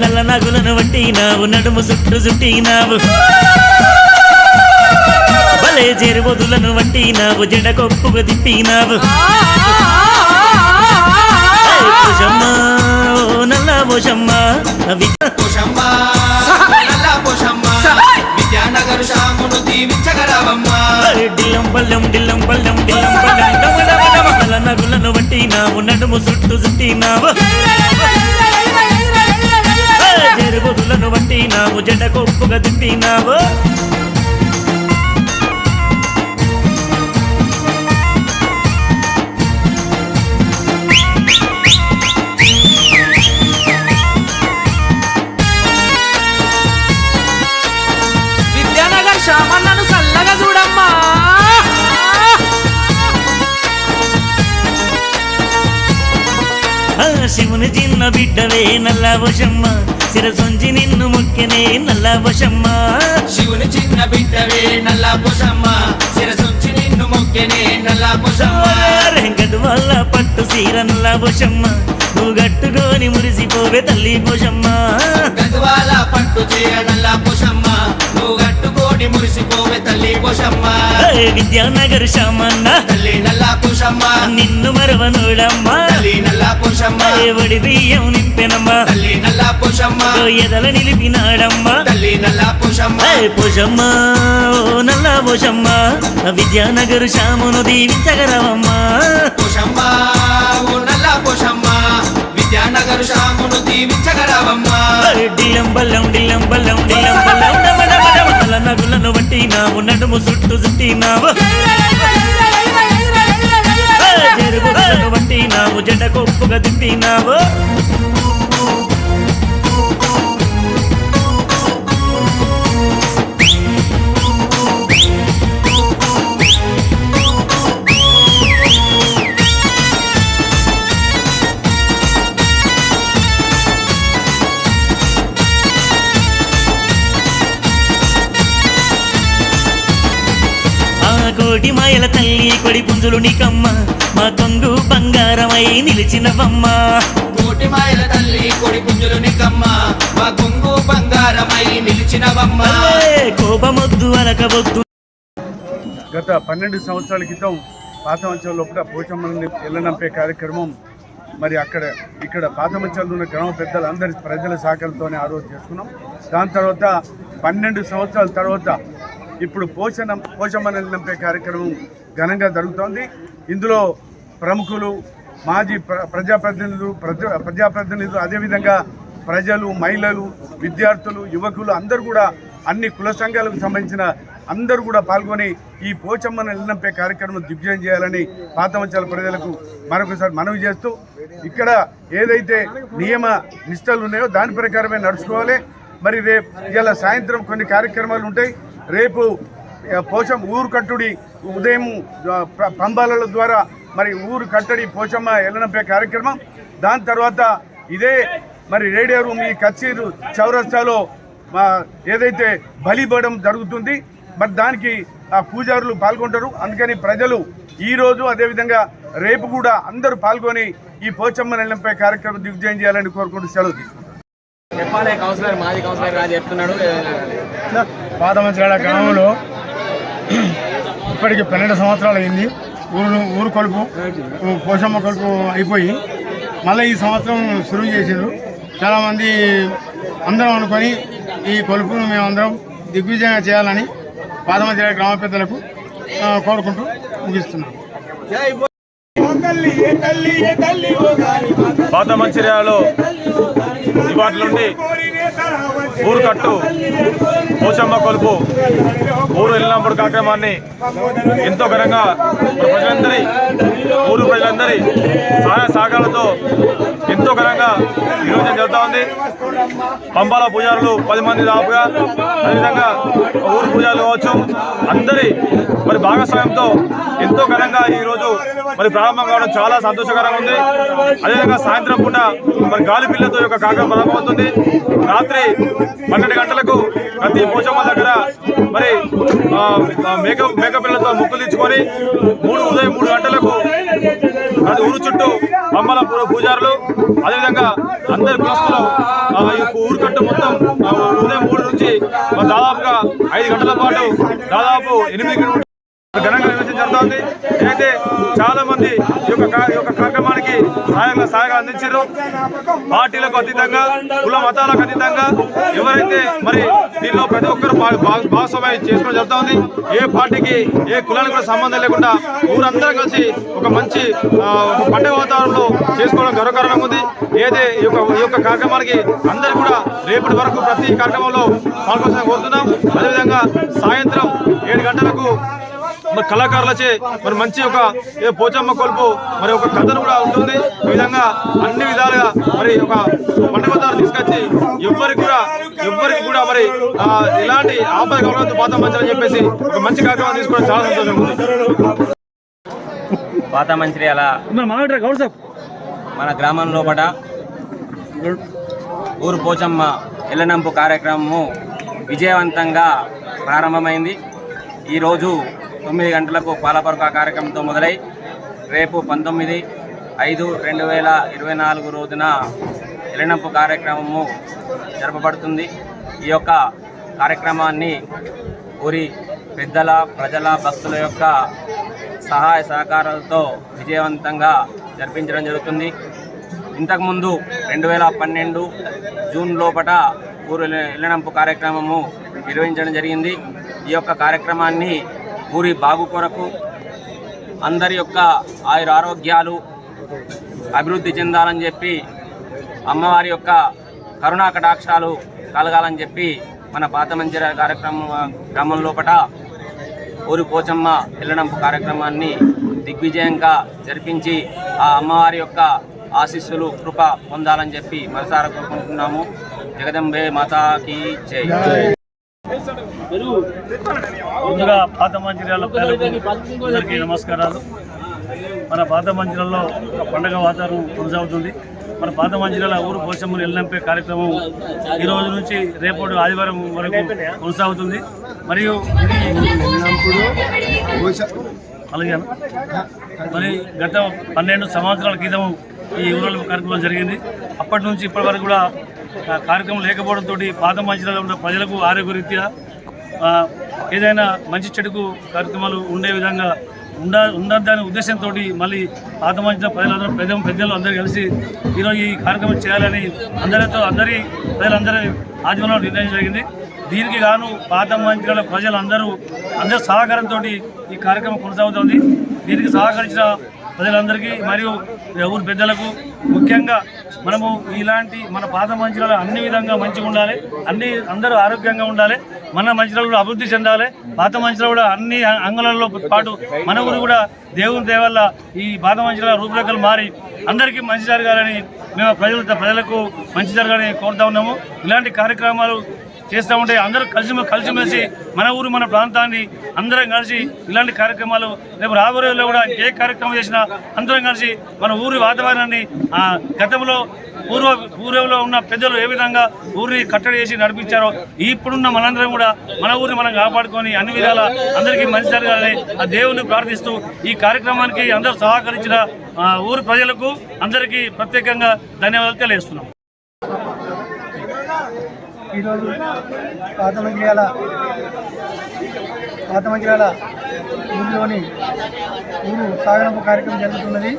నల్ల నగులను వట్టినావు నడుము చుట్టు చుట్టినావు. భలే జెరుబొదులను వట్టినావు జడ కొప్పుగా తిప్పినావు నల్ల పోషమ్మ విద్యానగర్ శ్యామును దీవించగలవమ్మ. డిల్లం బల్లం డిల్లం బల్లం డిల్లం నల్ల నగులను వట్టినావు నడుము చుట్టు చుట్టినావు. జడ కొప్పుగా తిప్పినావు? శివుని చిన్న బిడ్డవే నల్ల వశమ్మ. శిరసొంచి నిన్ను మొక్కెనే నల్ల వశమ్మ. శివుని చిన్న బిడ్డవే నల్ల పోషమ్మ శిరసుంచి నిన్ను మొక్కెనే నల్ల పోషమ్మ రెంగడు వల్ల పట్టు సీర నల్ల వశమ్మ. నువ్వు గట్టుకొని మురిసిపోవే తల్లి పోషమ్మ గద్వాల పట్టు చీర నల్ల పోషమ్మ నువ్వు కట్టుకోని మురిసిపోవే తల్లి పోషమ్మ విద్యానగర్ శామన్న తల్లి నల్ల పోషమ్మ నిన్ను మరవనుడమ్మ. తల్లి నల్ల పోషమ్మ ఎవడి బియ్యం నింపెనమ్మ. తల్లి నల్ల పోషమ్మ ఎదల నిలిపినాడమ్మ. తల్లి నల్ల పోషమ్మ ఓ నల్ల పోషమ్మ విద్యానగర్ శామును దీవించగలవమ్మ. పోషమ్మ ఓ నల్ల పోషమ్మ విద్యానగర్ శ్యామును దీవించగలవమ్మ. డిల్లం బల్లం డిల్లం బల్లం డిల్లం బల్లం. నగులను వట్టినావు నడుము చుట్టు చుట్టినావు. జరుగులను వట్టినావు జడ కొప్పుగా తిప్పినావు కోటి మాయల తల్లి కొడి పుంజులు నీకమ్మ. మా కొంగు బంగారమై నిలిచినవమ్మ. కోటి మాయల తల్లి కొడి పుంజులు నికమ్మ. మా కొంగు బంగారమై నిలిచినవమ్మ. ఏ కోపమొద్దు అలకవద్దు. గత పన్నెండు సంవత్సరాల క్రితం పాతమంచం లోపల పోచమ్మని ఎల్లనంపే కార్యక్రమం మరి అక్కడ ఇక్కడ పాతమంచంలో ఉన్న గ్రామ పెద్దలు అందరి ప్రజల సహకారంతోనే ఆ రోజు చేసుకున్నాం. దాని తర్వాత పన్నెండు సంవత్సరాల తర్వాత ఇప్పుడు పోషణ పోషమని నింపే కార్యక్రమం ఘనంగా జరుగుతోంది. ఇందులో ప్రముఖులు మాజీ ప్ర ప్రజాప్రతినిధులు ప్రజా ప్రజాప్రతినిధులు అదేవిధంగా ప్రజలు మహిళలు విద్యార్థులు యువకులు అందరూ కూడా అన్ని కుల సంఘాలకు సంబంధించిన అందరూ కూడా పాల్గొని ఈ పోచమ్మను ఎల్లంపే కార్యక్రమం దిగ్విజయం చేయాలని పాతమంచాల ప్రజలకు మరొకసారి మనవి చేస్తూ ఇక్కడ ఏదైతే నియమ నిష్టలు ఉన్నాయో దాని ప్రకారమే నడుచుకోవాలి. మరి రేపు ఇలా సాయంత్రం కొన్ని కార్యక్రమాలు ఉంటాయి. రేపు పోచం ఊరు కట్టుడి ఉదయం ఆ, ప- పంబాల ద్వారా మరి ఊరు కట్టడి పోచమ్మ ఎల్లనంపే కార్యక్రమం. దాని తర్వాత ఇదే మరి రేడియో రూమ్ ఈ కచ్చీరు చౌరస్తాలో ఏదైతే బలిబడం జరుగుతుంది మరి దానికి ఆ పూజారులు పాల్గొంటారు. అందుకని ప్రజలు ఈ రోజు అదేవిధంగా రేపు కూడా అందరూ పాల్గొని ఈ పోచమ్మ నెల్లంపై కార్యక్రమం దిగ్విజయం చేయాలని కోరుకుంటూ సెలవు తీసుకుంటారు. చెప్పాలి కౌన్సిలర్ మాజీ కౌన్సిలర్ చెప్తున్నాడు. పాతమంచిరాడ గ్రామంలో ఇప్పటికి పన్నెండు సంవత్సరాలు అయింది ఊరు ఊరు కొలుపు పోషమ్మ కొలుపు అయిపోయి మళ్ళీ ఈ సంవత్సరం సురువు చేసారు చాలామంది అందరం అనుకొని ఈ కొలుపును మేమందరం దిగ్విజయంగా చేయాలని పాతమంచిరాడ గ్రామ పెద్దలకు కోరుకుంటూ ముగిస్తున్నాం పాత మంచిర్యాలలో ఇవాటి నుండి ఊరు కట్టు పోచమ్మ కొలుపు. ఊరు వెళ్ళినప్పుడు కార్యక్రమాన్ని ఎంతో ఘనంగా ప్రజలందరి ఊరు ప్రజలందరి సహాయ సాగాలతో ఎంతో ఘనంగా రోజు జరుగుతూ ఉంది. పంపాల పూజారులు పది మంది దాపుగా అదేవిధంగా ఊరు పూజారులు కావచ్చు అందరి మరి భాగస్వామ్యంతో ఎంతో ఘనంగా ఈ రోజు మరి ప్రారంభం కావడం చాలా సంతోషకరంగా ఉంది. అదేవిధంగా సాయంత్రం పూట మరి గాలి పిల్లతో యొక్క కార్యక్రమం ప్రారంభమవుతుంది. రాత్రి పన్నెండు గంటలకు ప్రతి పోచమ్మ దగ్గర మరి మేక మేక పిల్లలతో ముక్కులు తెచ్చుకొని మూడు ఉదయం మూడు గంటలకు ప్రతి ఊరు చుట్టూ బొమ్మల పూజారులు అదేవిధంగా అందరి కులస్తులు ఊరు కట్టు మొత్తం ఉదయం మూడు నుంచి ఆ, దాదాపుగా ఐదు గంటల పాటు దాదాపు ఎనిమిది ఘనంగా నిర్వహించడం జరుగుతుంది. అయితే చాలా మంది ఈ యొక్క కా- ఈ యొక్క కార్యక్రమానికి సహాయంగా సహాయంగా అందించారు పార్టీలకు అతీతంగా కుల మతాలకు అతీతంగా ఎవరైతే మరి దీనిలో ప్రతి ఒక్కరు భాగస్వామ్యం చేసుకోవడం జరుగుతుంది. ఏ పార్టీకి ఏ కులానికి కూడా సంబంధం లేకుండా ఊరందరం కలిసి ఒక మంచి ఆ, పండుగ వాతావరణంలో చేసుకోవడం గర్వకారణంగా ఉంది. ఏదే ఈ యొక్క ఈ యొక్క కార్యక్రమానికి అందరూ కూడా రేపటి వరకు ప్రతి కార్యక్రమంలో పాల్గొనాలని కోరుతున్నాం. అదేవిధంగా సాయంత్రం ఏడు గంటలకు మరి కళాకారులచే మరి మంచి ఒక ఏ పోచమ్మ కొలుపు మరి ఒక కథను కూడా ఉంటుంది. ఈ విధంగా అన్ని విధాలుగా మరి ఒక పండుగ వాతావరణం తీసుకొచ్చి ఎవ్వరికి కూడా ఎవ్వరికి కూడా మరి ఆ, ఎలాంటి ఆపద పాత మంచి చెప్పేసి ఒక మంచి కార్యక్రమం తీసుకోవడం చాలా సంతోషంగా ఉంది. పాత మంచిర్యాల మన గ్రామం లోపల ఊరు పోచమ్మ ఎల్లనంపు కార్యక్రమము విజయవంతంగా ప్రారంభమైంది. ఈరోజు తొమ్మిది గంటలకు పాలపరక కార్యక్రమంతో మొదలై రేపు పంతొమ్మిది ఐదు రెండు వేల ఇరవై నాలుగు రోజున ఎల్లనంపు కార్యక్రమము జరపబడుతుంది. ఈ యొక్క కార్యక్రమాన్ని ఊరి పెద్దల ప్రజల భక్తుల యొక్క సహాయ సహకారాలతో విజయవంతంగా జరిపించడం జరుగుతుంది. ఇంతకుముందు రెండు వేల పన్నెండు జూన్ లోపట ఊరు ఇల్లనంపు కార్యక్రమము నిర్వహించడం జరిగింది. ఈ యొక్క కార్యక్రమాన్ని ఊరి బాగు కొరకు అందరి యొక్క ఆయుర ఆరోగ్యాలు అభివృద్ధి చెందాలని చెప్పి అమ్మవారి యొక్క కరుణా కటాక్షాలు కలగాలని చెప్పి మన పాతమంజర కార్యక్రమం గ్రామం లోపల ఊరి పోచమ్మ వెళ్ళడం కార్యక్రమాన్ని దిగ్విజయంగా జరిపించి ఆ అమ్మవారి యొక్క ఆశీస్సులు కృప పొందాలని చెప్పి మనసారా కోరుకుంటున్నాము. జగదంబే మాతాకి జై. ముందుగా పాత మంచిర్యాల అందరికీ నమస్కారాలు. మన పాత మంచిర్యాలలో ఒక పండగ వాతావరణం కొనసాగుతుంది. మన పాత మంచిర్యాల ఊరు పోషమ్మను ఎల్లంపే కార్యక్రమం ఈ రోజు నుంచి రేపటి ఆదివారం వరకు కొనసాగుతుంది. మరియు అలాగే మరి గత పన్నెండు సంవత్సరాల క్రితం ఈ ఊరల కార్యక్రమం జరిగింది. అప్పటి నుంచి ఇప్పటి వరకు కూడా కార్యక్రమం లేకపోవడంతో పాత మంచిర్యాలలో ఉన్న ప్రజలకు ఆరోగ్యరీత్యా ఏదైనా మంచి చెడుకు కార్యక్రమాలు ఉండే విధంగా ఉండ ఉండద్దనే ఉద్దేశంతో మళ్ళీ పాత మంచిన ప్రజలందరూ పెద్ద పెద్దలు అందరూ కలిసి ఈరోజు ఈ కార్యక్రమం చేయాలని అందరితో అందరి ప్రజలందరి ఆధ్వర్యంలో నిర్ణయం జరిగింది. దీనికి గాను పాత మంచిల ప్రజలందరూ అందరి సహకారంతో ఈ కార్యక్రమం కొనసాగుతోంది. దీనికి సహకరించిన ప్రజలందరికీ మరియు ఊరు పెద్దలకు ముఖ్యంగా మనము ఇలాంటి మన పాత మంచిరాలు అన్ని విధంగా మంచిగా ఉండాలి. అన్ని అందరూ ఆరోగ్యంగా ఉండాలి. మన మంచిరాలు కూడా అభివృద్ధి చెందాలి. పాత మంచిరాలు కూడా అన్ని అంగళాల్లో పాటు మన ఊరు కూడా దేవుని దేవల్ల ఈ పాత మంచిరాల రూపురేఖలు మారి అందరికీ మంచి జరగాలని మేము ప్రజల ప్రజలకు మంచి జరగాలని కోరుతా ఉన్నాము. ఇలాంటి కార్యక్రమాలు చేస్తూ ఉంటే అందరూ కలిసి కలిసిమెలిసి మన ఊరు మన ప్రాంతాన్ని అందరం కలిసి ఇలాంటి కార్యక్రమాలు రేపు రాబోయేలో కూడా ఏ కార్యక్రమం చేసినా అందరం కలిసి మన ఊరి వాతావరణాన్ని గతంలో పూర్వ పూర్వంలో ఉన్న పెద్దలు ఏ విధంగా ఊరిని కట్టడి చేసి నడిపించారో ఇప్పుడున్న మనందరం కూడా మన ఊరిని మనం కాపాడుకొని అన్ని విధాల అందరికీ మంచి జరగాలని ఆ దేవుని ప్రార్థిస్తూ ఈ కార్యక్రమానికి అందరూ సహకరించిన ఊరు ఊరి ప్రజలకు అందరికీ ప్రత్యేకంగా ధన్యవాదాలు తెలియజేస్తున్నాం. ఈరోజు పాత మంచిర్యాల పాత ఊరిలోని ఊరు సాగనపు కార్యక్రమం జరుగుతున్నది.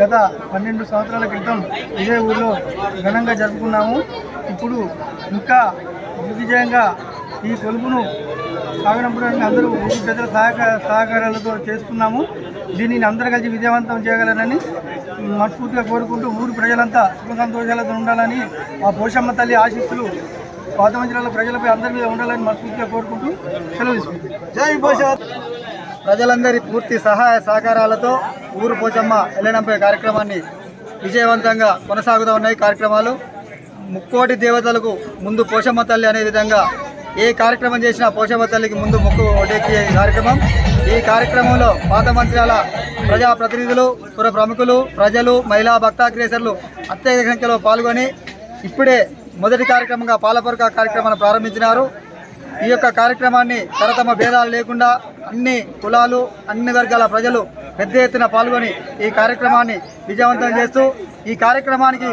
గత పన్నెండు సంవత్సరాల క్రితం ఇదే ఊరిలో ఘనంగా జరుపుకున్నాము. ఇప్పుడు ఇంకా దిగ్విజయంగా ఈ కొలుపును సాగనంపడానికి అందరూ ఊరి ప్రజల సహకార సహకారాలతో చేస్తున్నాము. దీనిని అందరూ కలిసి విజయవంతం చేయగలరని మనస్ఫూర్తిగా కోరుకుంటూ ఊరు ప్రజలంతా సుఖ సంతోషాలతో ఉండాలని ఆ పోషమ్మ తల్లి ఆశీస్సులు పాత జిల్లాలో ప్రజలపై అందరి మీద ఉండాలని మనస్ఫూర్తిగా కోరుకుంటూ సెలవు తీసుకుంటాం జై ప్రజలందరి పూర్తి సహాయ సహకారాలతో ఊరు పోచమ్మ ఎల్లనంపై కార్యక్రమాన్ని విజయవంతంగా కొనసాగుతూ ఉన్నాయి కార్యక్రమాలు. ముక్కోటి దేవతలకు ముందు పోషమ్మ తల్లి అనే విధంగా ఏ కార్యక్రమం చేసినా పోషమ్మ తల్లికి ముందు ముక్కు ఒటెక్కే కార్యక్రమం. ఈ కార్యక్రమంలో పాత మంత్రాల ప్రజాప్రతినిధులు పుర ప్రముఖులు ప్రజలు మహిళా భక్తాగ్రేసర్లు అత్యధిక సంఖ్యలో పాల్గొని ఇప్పుడే మొదటి కార్యక్రమంగా పాలపరక కార్యక్రమాన్ని ప్రారంభించినారు. ఈ యొక్క కార్యక్రమాన్ని తరతమ భేదాలు లేకుండా అన్ని కులాలు అన్ని వర్గాల ప్రజలు పెద్ద ఎత్తున పాల్గొని ఈ కార్యక్రమాన్ని విజయవంతం చేస్తూ ఈ కార్యక్రమానికి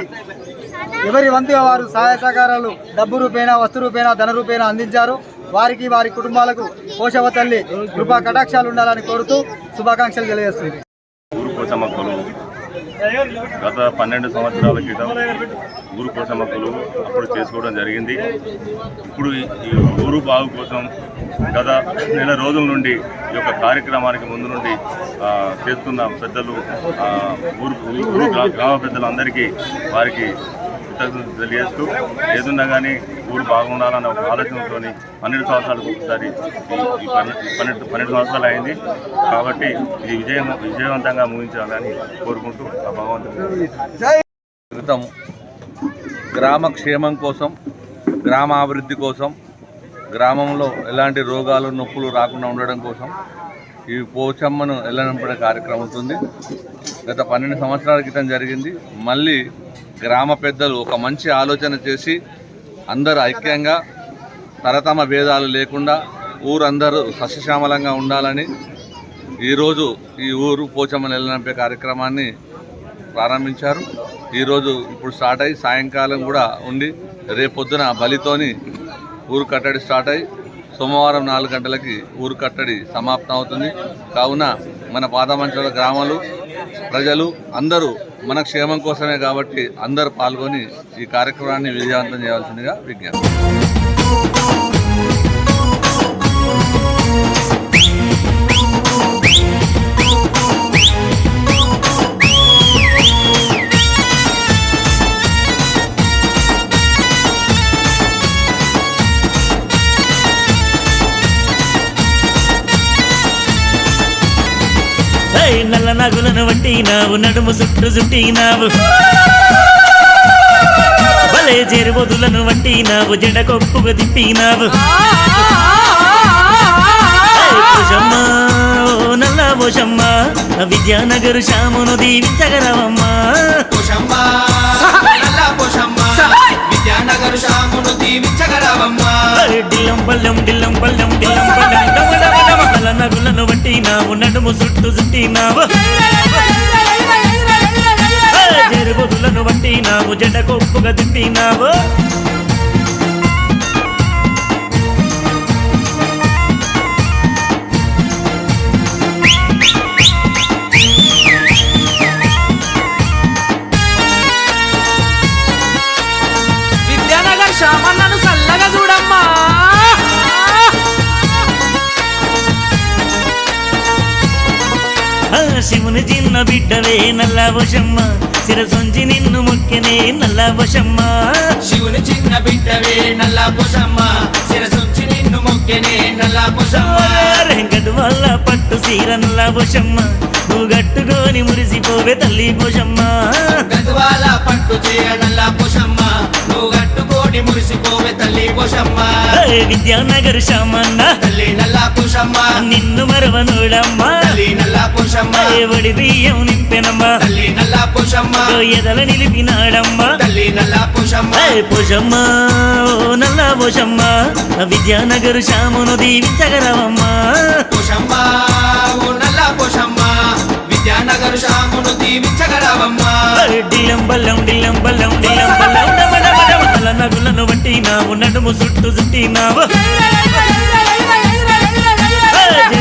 ఎవరి వంతుగా వారు సహాయ సహకారాలు డబ్బు రూపేణా వస్తు రూపేణా ధన రూపేణా అందించారు వారికి వారి కుటుంబాలకు పోషవ తల్లి కృపా కటాక్షాలు ఉండాలని కోరుతూ శుభాకాంక్షలు తెలియజేస్తుంది గత పన్నెండు సంవత్సరాల క్రితం ఊరు కోసం కొలువు అప్పుడు చేసుకోవడం జరిగింది. ఇప్పుడు ఈ ఊరు బాగు కోసం గత నెల రోజుల నుండి ఈ యొక్క కార్యక్రమానికి ముందు నుండి చేస్తున్న పెద్దలు ఊరు ఊరు గ్రామ పెద్దలందరికీ వారికి కృతజ్ఞతలు తెలియజేస్తూ ఏదున్నా కానీ ఊరు బాగుండాలనే ఒక ఆలోచనతో పన్నెండు సంవత్సరాలకు ఒకసారి పన్నెండు పన్నెండు పన్నెండు సంవత్సరాలు అయింది. కాబట్టి ఇది విజయం విజయవంతంగా ముగించాలని కోరుకుంటూ ఆ భగవంతుడు క్రితం గ్రామ క్షేమం కోసం గ్రామాభివృద్ధి కోసం గ్రామంలో ఎలాంటి రోగాలు నొప్పులు రాకుండా ఉండడం కోసం ఈ పోచమ్మను వెళ్ళనంపడే కార్యక్రమం ఉంటుంది. గత పన్నెండు సంవత్సరాల క్రితం జరిగింది. మళ్ళీ గ్రామ పెద్దలు ఒక మంచి ఆలోచన చేసి అందరూ ఐక్యంగా తరతమ భేదాలు లేకుండా ఊరందరూ సస్యశ్యామలంగా ఉండాలని ఈరోజు ఈ ఊరు పోచమ్మ నెలనంపే కార్యక్రమాన్ని ప్రారంభించారు. ఈరోజు ఇప్పుడు స్టార్ట్ అయ్యి సాయంకాలం కూడా ఉండి రేపొద్దున బలితోని ఊరు కట్టడి స్టార్ట్ అయ్యి సోమవారం నాలుగు గంటలకి ఊరు కట్టడి సమాప్తం అవుతుంది కావున మన పాదమంచల గ్రామాలు ప్రజలు అందరూ మన క్షేమం కోసమే కాబట్టి అందరూ పాల్గొని ఈ కార్యక్రమాన్ని విజయవంతం చేయాల్సిందిగా విజ్ఞప్తి. నల్ల నగులను వట్టినావు నడుము చుట్టు చుట్టినావు. భలే చెరుబొదులను వట్టినావు జడ కొప్పుకు తిప్పినావు. నల్ల పోషమ్మ విద్యానగరు శ్యామును దీవించగలవమ్మా. విద్యానగర్ దీవించగలవమ్మా. డిల్లం పల్లెం డిల్లం పల్లెం డిల్లం పల్లెం నగులను వట్టినావు నడుము చుట్టు చుట్టినావు. జరుగుదులను వట్టినావు జడ కొప్పుగా తిప్పినావు శివుని చిన్న బిడ్డవే నల్ల వశమ్మ. శిరసొంచి నిన్ను మొక్కెనే నల్ల వశమ్మ. శివుని చిన్న బిడ్డవే నల్ల పుషమ్మ శిరసుంచి నిన్ను మొక్కెనే నల్ల పుషమ్మ రెంగడు వల్ల పట్టు సీర నల్ల వశమ్మ. నువ్వు గట్టుకొని మురిసిపోవే తల్లి పోషమ్మ గద్వాల పట్టు చీర నల్ల పుషమ్మ నువ్వు గట్టుకోని మురిసిపోవే తల్లి పుషమ్మ విద్యానగర్ శామన్న తల్లి నల్ల పుషమ్మ నిన్ను మరవనుడమ్మా. తల్లి నల్ల పుషమ్మ. వడి బియ్యం నింపెనమ్మా. తల్లి నల్ల పుషమ్మ. ఎదల నిలిపినాడమ్మా. తల్లి నల్ల పుషమ్మ. పోషమ్మ ఓ నల్ల పోషమ్మ. విద్యానగరు శ్యామును దీవించగలవమ్మా. పుషమ్మ ఓ నల్ల పుషమ్మ. విద్యానగర్ శామును దీవించగలవమ్మా. డిల్లం బల్లం డిల్లం బల్లం డిల్లం బల్లం. నగులను వట్టినావు నడుము చుట్టు చుట్టినావు.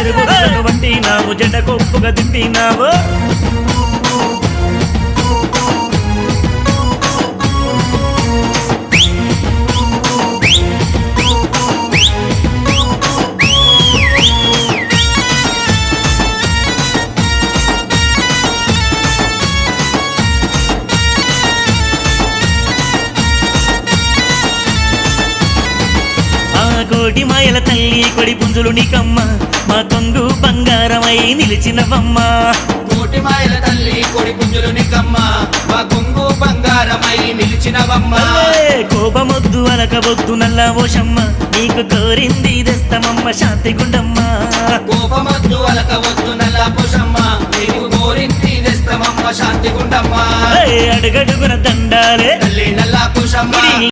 జరుగులను వట్టినావు జడ కొప్పుగా తిప్పినావు కోటి మాయల తల్లి కొడి పుంజులు నీకమ్మ. మా కొంగు బంగారమై నిలిచినవమ్మ. కోటి మాయల తల్లి కొడి పుంజులు నికమ్మ. మా కొంగు బంగారమై నిలిచినవమ్మ. కోపమొద్దు అలకబొద్దు నల్ల ఓషమ్మ. నీకు కోరింది తెస్తమమ్మ శాంతి గుండమ్మ. కోపమొద్దు అలకవద్దు నల్ల పుషమ్మ. నీకు కోరింది తెస్తమమ్మ శాంతి గుండమ్మ. అడుగడుగున దండాలే. తల్లి నల్ల పుషమ్మ.